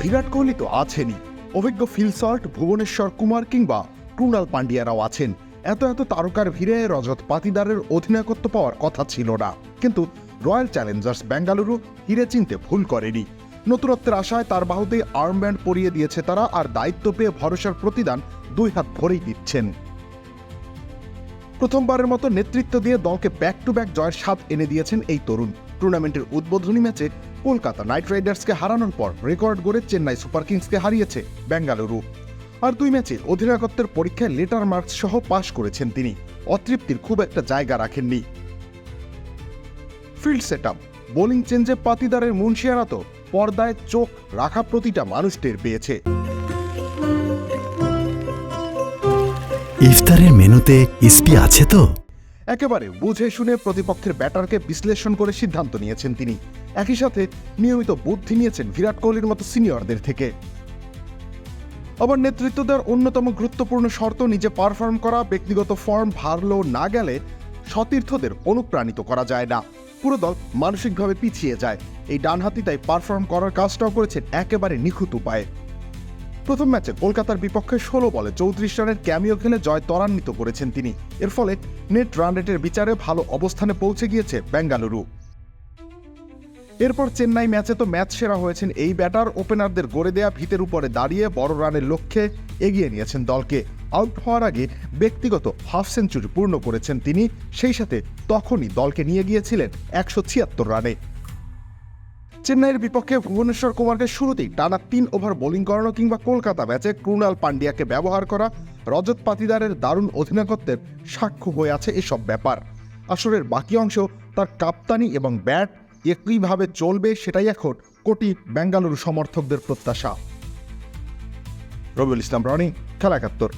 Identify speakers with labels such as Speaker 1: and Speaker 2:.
Speaker 1: বিরাট কোহলি তো আছেনই। অভিজ্ঞ Phil Salt Bhubaneswar Kumar কিংবা ক্রুনাল পান্ডিয়ারাও আছেন। এত এত তারকার ভিড়ে রজত পাতিদারের অধিনায়কত্ব পাওয়ার কথা ছিল না। কিন্তু রয়্যাল চ্যালেঞ্জার্স বেঙ্গালুরু হিরে চিনতে ভুল করেনি। নতুনত্বের আশায় তার বাহুতে আর্মব্যান্ড পরিয়ে দিয়েছে তারা আর দায়িত্ব পেয়ে ভরসার প্রতিদান দুই হাত ভরেই দিচ্ছেন। প্রথমবারের মতো নেতৃত্ব দিয়ে দলকে ব্যাক টু ব্যাক জয়ের স্বাদ এনে দিয়েছেন এই তরুণ। টুর্নামেন্টের উদ্বোধনী ম্যাচে কলকাতা নাইট রাইডার্সকে হারানোর পর রেকর্ড গড়ে চেন্নাই সুপার কিংসকে হারিয়েছে বেঙ্গালুরু। আর দুই ম্যাচে অধিনায়কত্বের পরীক্ষায় লেটার মার্কস সহ পাশ করেছেন তিনি। অতৃপ্তির খুব একটা জায়গা রাখেননি। ফিল্ড সেট আপ বোলিং চেঞ্জে পাতিদারের মুন্সিয়ারা তো পর্দায় চোখ রাখা প্রতিটা মানুষ টের পেয়েছে।
Speaker 2: ইফতারের মেনুতে ইসপি আছে তো?
Speaker 1: একেবারে বুঝে শুনে প্রতিপক্ষের ব্যাটারকে বিশ্লেষণ করে সিদ্ধান্ত নিয়েছেন তিনি। একই সাথে নিয়মিত বুদ্ধি নিয়েছেন বিরাট কোহলির মতো সিনিয়রদের থেকে। আবার নেতৃত্ব দেওয়ার অন্যতম গুরুত্বপূর্ণ শর্ত নিজে পারফর্ম করা, ব্যক্তিগত ফর্ম ভারলো না গেলে সতীর্থদের অনুপ্রাণিত করা যায় না। পুরো দল মানসিকভাবে পিছিয়ে যায়। এই ডানহাতি তাই পারফর্ম করার কাজটাও করেছেন একেবারে নিখুঁত উপায়ে। প্রথম ম্যাচে কলকাতার বিপক্ষে ষোলো বলে চৌত্রিশ রানের ক্যামিও খেলে জয় ত্বরান্বিত করেছেন তিনি। এর ফলে নেট রান রেটের বিচারে ভালো অবস্থানে পৌঁছে গিয়েছে বেঙ্গালুরু। এরপর চেন্নাই ম্যাচে তো ম্যাচ সেরা হয়েছেন এই ব্যাটার। ওপেনারদের গড়ে দেয়া ভিতের উপরে দাঁড়িয়ে বড় রানের লক্ষ্যে এগিয়ে নিয়েছেন দলকে। আউট হওয়ার আগে ব্যক্তিগত হাফ সেঞ্চুরি পূর্ণ করেছেন তিনি। সেই সাথে তখনই দলকে নিয়ে গিয়েছিলেন একশো ছিয়াত্তর রানে। চেন্নাইয়ের বিপক্ষে ভুবনেশ্বর কুমারকে শুরুতেই টানা তিন ওভার বোলিং করানো কিংবা কলকাতা ম্যাচে ক্রুণাল পান্ডিয়াকে ব্যবহার করা রজত পাতিদারের দারুণ অধিনায়কত্বের সাক্ষ্য হয়ে আছে এসব ব্যাপার। আসরের বাকি অংশ, তার কাপ্তানি এবং ব্যাট একইভাবে চলবে সেটাই এখন কোটি বেঙ্গালুরু সমর্থকদের প্রত্যাশা। রবিউল ইসলাম, রনি খেলা একাত্তর